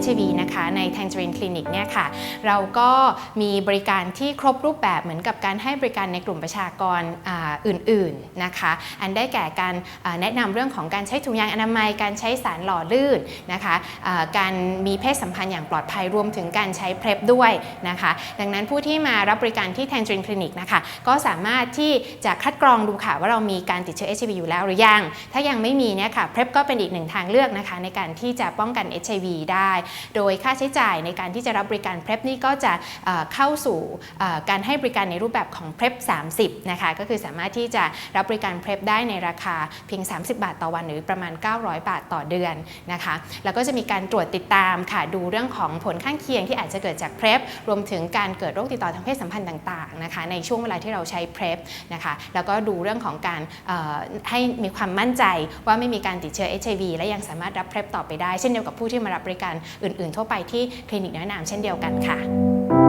HIV นะคะ ใน Tangerine Clinic เนี่ยค่ะ เราก็มีบริการที่ครบรูปแบบเหมือนกับการให้บริการในกลุ่มประชากรออื่น ๆ นะคะ อันได้แก่การแนะนำเรื่องของการใช้ถุงยางอนามัย การใช้สารหล่อลื่นนะคะการมีเพศสัมพันธ์อย่างปลอดภัยรวมถึงการใช้เพล p ด้วยนะคะ ดังนั้นผู้ที่มารับบริการที่ Tangerine Clinic นะคะก็สามารถที่จะคัดกรองดูค่ะว่าเรามีการติดเชื้อ HIV อยู่แล้วหรือยัง ถ้ายังไม่มีเนี่ยค่ะเพล p ก็เป็นอีกหนึ่งทางเลือกนะคะในการที่จะป้องกัน HIV ได้โดยค่าใช้จ่ายในการที่จะรับบริการ PrEP นี่ก็จะเข้าสู่การให้บริการในรูปแบบของ PrEP 30 นะคะ ก็คือสามารถที่จะรับบริการ PrEP ได้ในราคาเพียง 30 บาทต่อวันหรือประมาณ 900 บาทต่อเดือนนะคะ แล้วก็จะมีการตรวจติดตามค่ะ ดูเรื่องของผลข้างเคียงที่อาจจะเกิดจาก PrEP รวมถึงการเกิดโรคติดต่อทางเพศสัมพันธ์ต่างๆนะคะ ในช่วงเวลาที่เราใช้ PrEP นะคะ แล้วก็ดูเรื่องของการให้มีความมั่นใจว่าไม่มีการติดเชื้อ HIV และยังสามารถรับ PrEP ต่อไปได้ เช่นเดียวกับผู้ที่มารับบริการอื่น ๆ ทั่วไปที่คลินิกแนะนำเช่นเดียวกันค่ะ